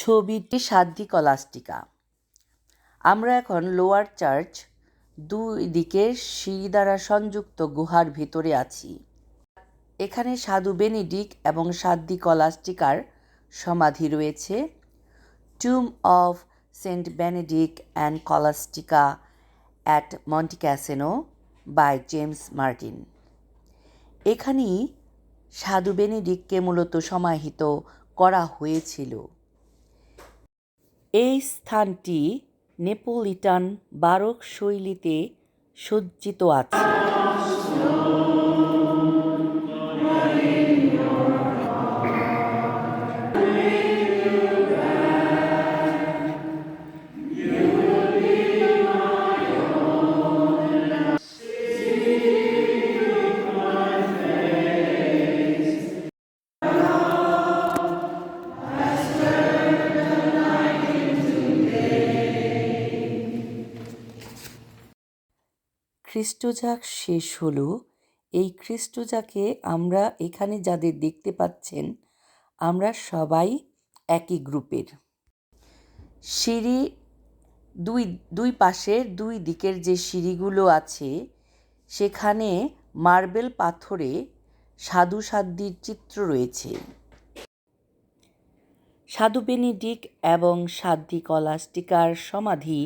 ছবিটি সাধ্বী কলাস্টিকা। আমরা এখন লোয়ার চার্চ দুই দিকে সিঁড়ি দ্বারা সংযুক্ত গুহার ভিতরে আছি। এখানে সাধু বেনিডিক এবং সাধ্বী কলাস্টিকার সমাধি রয়েছে। Tomb of saint Benedict and Scholastica at Montecassino by James Martin. এখানেই সাধু বেনেডিককে মূলত সমাহিত করা হয়েছিল। এই স্থানটি নেপোলিটান বারক শৈলীতে সজ্জিত আছে। খ্রিস্টজাক শেষ হলো। এই খ্রিস্টজাকে আমরা এখানে যাদের দেখতে পাচ্ছেন, আমরা সবাই একই গ্রুপের। সিঁড়ি দুই দুই পাশের দুই দিকের যে সিঁড়িগুলো আছে, সেখানে মার্বেল পাথরে সাধু সাধ্বীর চিত্র রয়েছে। সাধু বেনেডিক এবং সাধ্বী কলাস্টিকার সমাধি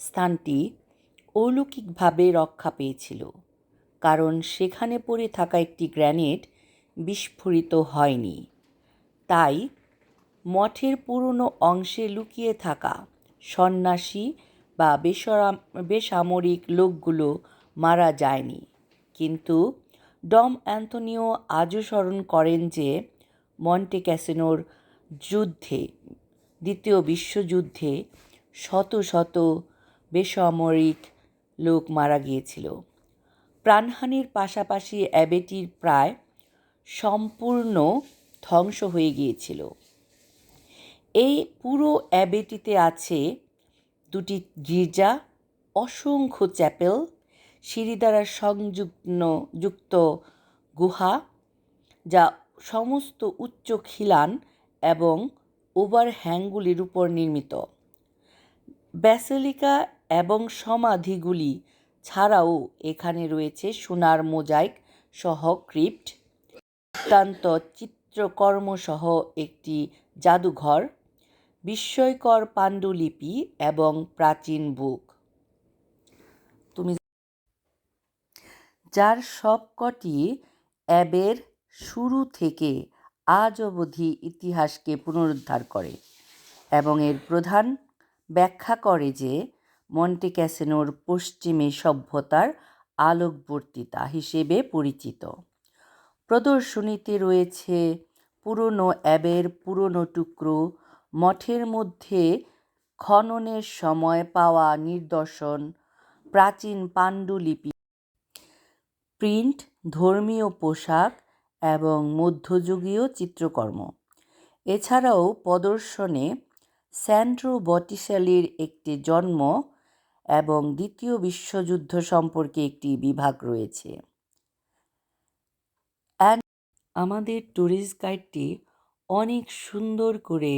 স্থানটি অলৌকিকভাবে রক্ষা পেয়েছিল, কারণ সেখানে পড়ে থাকা একটি গ্র্যানেড বিস্ফোরিত হয়নি। তাই মঠের পুরনো অংশে লুকিয়ে থাকা সন্ন্যাসী বা বেসরাম বেসামরিক লোকগুলো মারা যায়নি। কিন্তু ডম অ্যান্থনিও আজও স্মরণ করেন যে মন্টে ক্যাসিনোর যুদ্ধে, দ্বিতীয় বিশ্বযুদ্ধে শত শত বেসামরিক লোক মারা গিয়েছিল। প্রাণহানির পাশাপাশি অ্যাবেটির প্রায় সম্পূর্ণ ধ্বংস হয়ে গিয়েছিল। এই পুরো অ্যাবেটিতে আছে দুটি গির্জা, অসংখ্য চ্যাপেল, সিঁড়ি দ্বারা সংযুক্ত, যুক্ত গুহা, যা সমস্ত উচ্চ খিলান এবং ওভারহ্যাংগুলির উপর নির্মিত। ব্যাসিলিকা এবং সমাধিগুলি ছাড়াও এখানে রয়েছে সোনার মোজাইক সহ ক্রিপ্ট, অত্যন্ত চিত্রকর্মসহ একটি জাদুঘর, বিস্ময়কর পাণ্ডুলিপি এবং প্রাচীন বুক। তুমি যার সবকটি অ্যাবের শুরু থেকে আজ অবধি ইতিহাসকে পুনরুদ্ধার করে এবং এর প্রধান ব্যাখ্যা করে যে মন্টে ক্যাসিনোর পশ্চিমে সভ্যতার আলোকবর্তিতা হিসেবে পরিচিত। প্রদর্শনীতে রয়েছে পুরনো অ্যাবের পুরনো টুকরো, মঠের মধ্যে খননের সময় পাওয়া নিদর্শন, প্রাচীন পাণ্ডুলিপি, প্রিন্ট, ধর্মীয় পোশাক এবং মধ্যযুগীয় চিত্রকর্ম। এছাড়াও প্রদর্শনে স্যান্ড্রো বটিশালির একটি জন্ম এবং দ্বিতীয় বিশ্বযুদ্ধ সম্পর্কে একটি বিভাগ রয়েছে। আমাদের ট্যুরিস্ট গাইডটি অনেক সুন্দর করে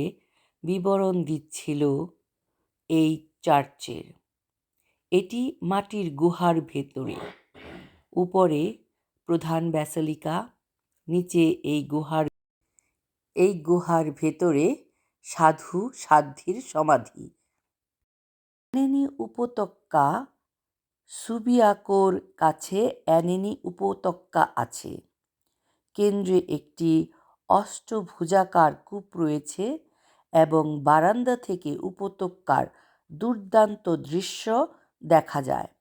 বিবরণ দিচ্ছিল এই চার্চের। এটি মাটির গুহার ভেতরে। উপরে প্রধান ব্যাসলিকা, নিচে এই গুহার এই গুহার ভেতরে সাধু সাধ্বীর সমাধি। অ্যানেনি উপত্যকা সুবিয়াকোর কাছে অ্যানেনি উপত্যকা আছে। কেন্দ্রে একটি অষ্টভুজাকার কূপ রয়েছে এবং বারান্দা থেকে উপত্যকার দুর্দান্ত দৃশ্য দেখা যায়।